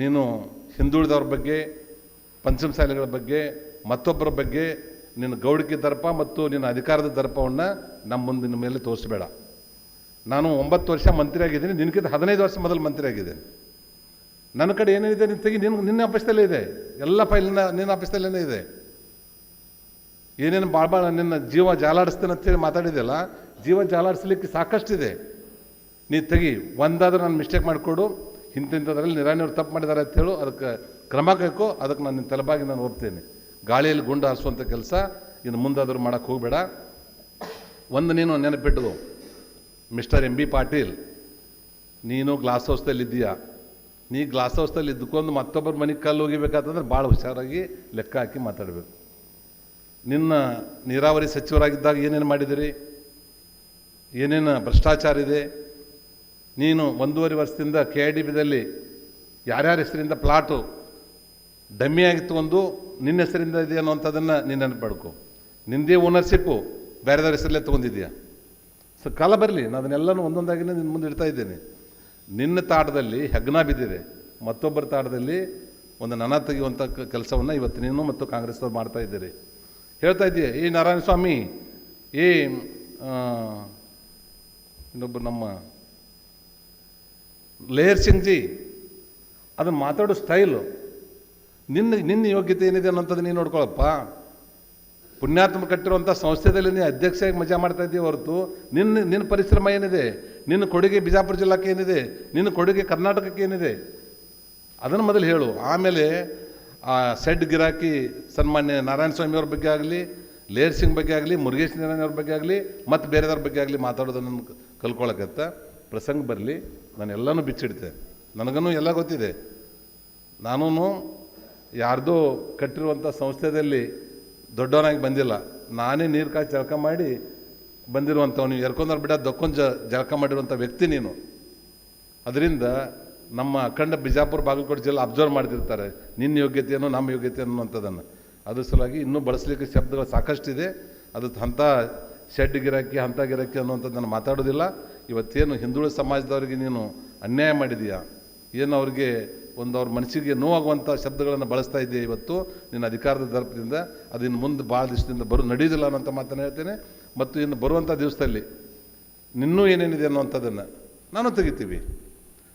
ನೀನು ಹಿಂದುಳಿದವ್ರ ಬಗ್ಗೆ ಪಂಚಮಸಾಲಿಗಳ ಬಗ್ಗೆ, ಮತ್ತೊಬ್ಬರ ಬಗ್ಗೆ ನಿನ್ನ ಗೌಡಿಕೆ ದರ್ಪ ಮತ್ತು ನಿನ್ನ ಅಧಿಕಾರದ ದರ್ಪವನ್ನು ನಮ್ಮ ಮುಂದಿನ ಮೇಲೆ ತೋರಿಸಬೇಡ. ನಾನು ಒಂಬತ್ತು ವರ್ಷ ಮಂತ್ರಿ ಆಗಿದ್ದೀನಿ ನಿನಗಿಂತ ಹದಿನೈದು ವರ್ಷ ಮೊದಲು ಮಂತ್ರಿ ಆಗಿದ್ದೀನಿ ನನ್ನ ಕಡೆ ಏನೇನಿದೆ ನೀನು ತೆಗಿ ನಿನ್ನ ನಿನ್ನ ಆಫೀಸ್ದಲ್ಲೇ ಇದೆ. ಎಲ್ಲ ಫೈಲಿನ ನಿನ್ನ ಆಫೀಸ್ದಲ್ಲೇ ಇದೆ. ಏನೇನು ಭಾಳ ಭಾಳ ನಿನ್ನ ಜೀವ ಜಾಲಾಡಿಸ್ತೇನೆ ಅಂತೇಳಿ ಮಾತಾಡಿದೆಯಲ್ಲ, ಜೀವ ಜಾಲಾಡಿಸ್ಲಿಕ್ಕೆ ಸಾಕಷ್ಟಿದೆ. ನೀ ತೆಗಿ, ಒಂದಾದರೂ ನಾನು ಮಿಸ್ಟೇಕ್ ಮಾಡಿಕೊಡು. ಇಂಥದ್ರಲ್ಲಿ ನಿರಾಣಿಯವ್ರು ತಪ್ಪು ಮಾಡಿದ್ದಾರೆ ಅಂತ ಹೇಳು, ಅದಕ್ಕೆ ಕ್ರಮ ಕೈಕೋ ಅದಕ್ಕೆ ನಾನು ನಿನ್ನ ತಲೆಬಾಗಿ ನಾನು ಒಪ್ತೇನೆ ಗಾಳಿಯಲ್ಲಿ ಗುಂಡು ಹಾರಿಸುವಂಥ ಕೆಲಸ, ಇನ್ನು ಮುಂದಾದರೂ ಮಾಡೋಕ್ಕೆ ಹೋಗಬೇಡ. ಒಂದು ನೀನು ನೆನಪಿಟ್ಟು ಮಿಸ್ಟರ್ ಎಂ ಬಿ ಪಾಟೀಲ್, ನೀನು ಗ್ಲಾಸ್ ಹೌಸ್ದಲ್ಲಿದ್ದೀಯಾ ನೀ ಗ್ಲಾಸ್ ಹೌಸ್ದಲ್ಲಿ ಇದ್ದುಕೊಂಡು ಮತ್ತೊಬ್ಬರ ಮನೆಗೆ ಕಲ್ಲು ಹೋಗಿಬೇಕಾತಂದ್ರೆ ಭಾಳ ಹುಷಾರಾಗಿ ಲೆಕ್ಕ ಹಾಕಿ ಮಾತಾಡಬೇಕು. ನಿನ್ನ ನೀರಾವರಿ ಸಚಿವರಾಗಿದ್ದಾಗ ಏನೇನು ಮಾಡಿದಿರಿ ಏನೇನು ಭ್ರಷ್ಟಾಚಾರ ಇದೆ? ನೀನು ಒಂದೂವರೆ ವರ್ಷದಿಂದ ಕೆ ಡಿ ಬಿದಲ್ಲಿ ಯಾರ್ಯಾರ ಹೆಸರಿಂದ ಪ್ಲಾಟು ಡಮ್ಮಿಯಾಗಿ ಒಂದು ನಿನ್ನ ಹೆಸರಿಂದ ಇದೆ ಅನ್ನೋಂಥದ್ದನ್ನು ನೀನು ನೆನಪಡ್ಕೊ ನಿಂದೇ ಓನರ್ಶಿಪ್ಪು ಬೇರೆದವ್ರ ಹೆಸರಲ್ಲೇ ತೊಗೊಂಡಿದ್ಯಾ ಸೊ ಕಾಲ ಬರಲಿ, ನಾನು ಅದನ್ನೆಲ್ಲನೂ ಒಂದೊಂದಾಗಿ ನಿನ್ನ ಮುಂದೆ ಇಡ್ತಾ ಇದ್ದೇನೆ. ನಿನ್ನ ತಾಟದಲ್ಲಿ ಹೆಗ್ನ ಬಿದ್ದಿದೆ. ಮತ್ತೊಬ್ಬರ ತಾಟದಲ್ಲಿ ಒಂದು ನನ ತೆಗೆಯುವಂಥ ಕೆಲಸವನ್ನು ಇವತ್ತು ನೀನು ಮತ್ತು ಕಾಂಗ್ರೆಸ್ನವ್ರು ಮಾಡ್ತಾ ಇದ್ದೀರಿ. ಹೇಳ್ತಾ ಇದ್ದೀಯ ಈ ನಾರಾಯಣ ಸ್ವಾಮಿ ಈ ಇನ್ನೊಬ್ಬರು ಇನ್ನೊಬ್ಬ ನಮ್ಮ ಲೇಯರ್ ಸಿಂಗ್ ಜಿ ಅದನ್ನು ಮಾತಾಡೋ ಸ್ಟೈಲು. ನಿನ್ನ ನಿನ್ನ ಯೋಗ್ಯತೆ ಏನಿದೆ ಅನ್ನೋಂಥದ್ದು ನೀನು ನೋಡ್ಕೊಳಪ್ಪ. ಪುಣ್ಯಾತ್ಮ ಕಟ್ಟಿರುವಂಥ ಸಂಸ್ಥೆದಲ್ಲಿ ನೀನು ಅಧ್ಯಕ್ಷಾಗಿ ಮಜಾ ಮಾಡ್ತಾ ಇದ್ದೀವಿ ಹೊರತು, ನಿನ್ನ ನಿನ್ನ ಪರಿಶ್ರಮ ಏನಿದೆ? ನಿನ್ನ ಕೊಡುಗೆ ಬಿಜಾಪುರ ಜಿಲ್ಲಾಕ್ಕೆ ಏನಿದೆ? ನಿನ್ನ ಕೊಡುಗೆ ಕರ್ನಾಟಕಕ್ಕೆ ಏನಿದೆ? ಅದನ್ನು ಮೊದಲು ಹೇಳು. ಆಮೇಲೆ ಆ ಸೆಡ್ ಗಿರಾಕಿ ಸನ್ಮಾನ್ಯ ನಾರಾಯಣ ಸ್ವಾಮಿಯವ್ರ ಬಗ್ಗೆ ಆಗಲಿ, ಲೇರ್ ಸಿಂಗ್ ಬಗ್ಗೆ ಆಗಲಿ, ಮುರುಗೇಶ್ ನಾರಾಯಣ ಅವ್ರ ಬಗ್ಗೆ ಆಗಲಿ, ಮತ್ತು ಬೇರೆದವ್ರ ಬಗ್ಗೆ ಆಗಲಿ ಮಾತಾಡೋದನ್ನು ಕಲ್ಕೊಳಕತ್ತ. ಪ್ರಸಂಗ ಬರಲಿ ನಾನು ಎಲ್ಲನೂ ಬಿಚ್ಚಿಡ್ತೆ. ನನಗೂ ಎಲ್ಲ ಗೊತ್ತಿದೆ. ನಾನೂ ಯಾರ್ದೋ ಕಟ್ಟಿರುವಂಥ ಸಂಸ್ಥೆಯಲ್ಲಿ ದೊಡ್ಡವನಾಗಿ ಬಂದಿಲ್ಲ. ನಾನೇ ನೀರು ಕಾಯಿ ಜಳಕ ಮಾಡಿ ಬಂದಿರುವಂಥವ್ನು. ಎರ್ಕೊಂದ್ರೆ ಬಿಡ, ದೊಕ್ಕೊಂದು ಜ, ಜಳಕ ಮಾಡಿರುವಂಥ ವ್ಯಕ್ತಿ ನೀನು. ಅದರಿಂದ ನಮ್ಮ ಅಖಂಡ ಬಿಜಾಪುರ ಬಾಗಲಕೋಟೆ ಜಿಲ್ಲೆ ಅಬ್ಸರ್ವ್ ಮಾಡ್ತಿರ್ತಾರೆ. ನಿನ್ನ ಯೋಗ್ಯತೆಯನ್ನು, ನಮ್ಮ ಯೋಗ್ಯತೆ ಅನ್ನುವಂಥದ್ದನ್ನು. ಅದ್ರ ಸಲುವಾಗಿ ಇನ್ನೂ ಬಳಸಲಿಕ್ಕೆ ಶಬ್ದಗಳು ಸಾಕಷ್ಟಿದೆ. ಅದು ಅಂಥ ಶೆಡ್ ಗಿರಾಕಿ, ಹಂತ ಗಿರಾಕಿ ಅನ್ನುವಂಥದ್ದನ್ನು ಮಾತಾಡೋದಿಲ್ಲ. ಇವತ್ತೇನು ಹಿಂದುಳಿದ ಸಮಾಜದವರಿಗೆ ನೀನು ಅನ್ಯಾಯ ಮಾಡಿದೀಯಾ? ಏನು ಅವ್ರಿಗೆ ಒಂದು ಅವ್ರ ಮನಸ್ಸಿಗೆ ನೋವಾಗುವಂಥ ಶಬ್ದಗಳನ್ನು ಬಳಸ್ತಾ ಇದೆಯಾ ಇವತ್ತು? ನಿನ್ನ ಅಧಿಕಾರದ ದರ್ಪದಿಂದ, ಅದು ಮುಂದೆ ಭಾಳ ದಿವಸದಿಂದ ಬರೋ, ನಡೆಯೋದಿಲ್ಲ ಅನ್ನೋಂಥ ಮಾತನ್ನು ಹೇಳ್ತೇನೆ. ಮತ್ತು ಇನ್ನು ಬರುವಂಥ ದಿವಸದಲ್ಲಿ ನಿನ್ನೂ ಏನೇನಿದೆ ಅನ್ನುವಂಥದ್ದನ್ನು ನಾನು ತೆಗಿತೀವಿ.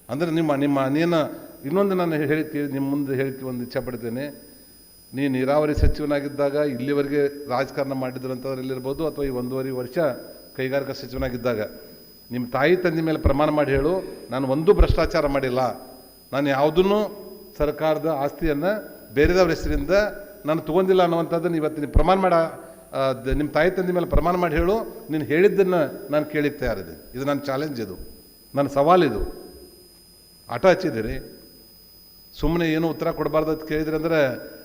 ಅಂದರೆ ನಿಮ್ಮ ನಿಮ್ಮ ನೀನು ಇನ್ನೊಂದು ನಾನು ಹೇಳ್ತೀವಿ ನಿಮ್ಮ ಮುಂದೆ ಹೇಳ್ತೀವಿ ಒಂದು ಇಚ್ಛೆ ಪಡ್ತೇನೆ. ನೀ ನೀರಾವರಿ ಸಚಿವನಾಗಿದ್ದಾಗ ಇಲ್ಲಿವರೆಗೆ ರಾಜಕಾರಣ ಮಾಡಿದ್ರಂಥದ್ರಲ್ಲಿರ್ಬೋದು ಅಥವಾ ಈ ಒಂದೂವರೆ ವರ್ಷ ಕೈಗಾರಿಕಾ ಸಚಿವನಾಗಿದ್ದಾಗ. ನಿಮ್ಮ ತಾಯಿ ತಂದೆ ಮೇಲೆ ಪ್ರಮಾಣ ಮಾಡಿ ಹೇಳು, ನಾನು ಒಂದೂ ಭ್ರಷ್ಟಾಚಾರ ಮಾಡಿಲ್ಲ. ನಾನು ಯಾವುದನ್ನು ಸರ್ಕಾರದ ಆಸ್ತಿಯನ್ನು ಬೇರೆದವ್ರ ಹೆಸರಿಂದ ನಾನು ತೊಗೊಂಡಿಲ್ಲ ಅನ್ನುವಂಥದ್ದನ್ನು ಇವತ್ತು ನೀವು ಪ್ರಮಾಣ ಮಾಡ ನಿಮ್ಮ ತಾಯಿ ತಂದೆ ಮೇಲೆ ಪ್ರಮಾಣ ಮಾಡಿ ಹೇಳು, ನೀನು ಹೇಳಿದ್ದನ್ನು ನಾನು ಕೇಳಿಕ್ಕೆ ತಯಾರಿದೆ. ಇದು ನನ್ನ ಚಾಲೆಂಜ್ ಇದು. ನನ್ನ ಸವಾಲಿದು ಆಟ ಹಚ್ಚಿದ್ದೀರಿ. ಸುಮ್ಮನೆ ಏನು ಉತ್ತರ ಕೊಡಬಾರ್ದು ಅಂತ ಕೇಳಿದ್ರಿ ಅಂದರೆ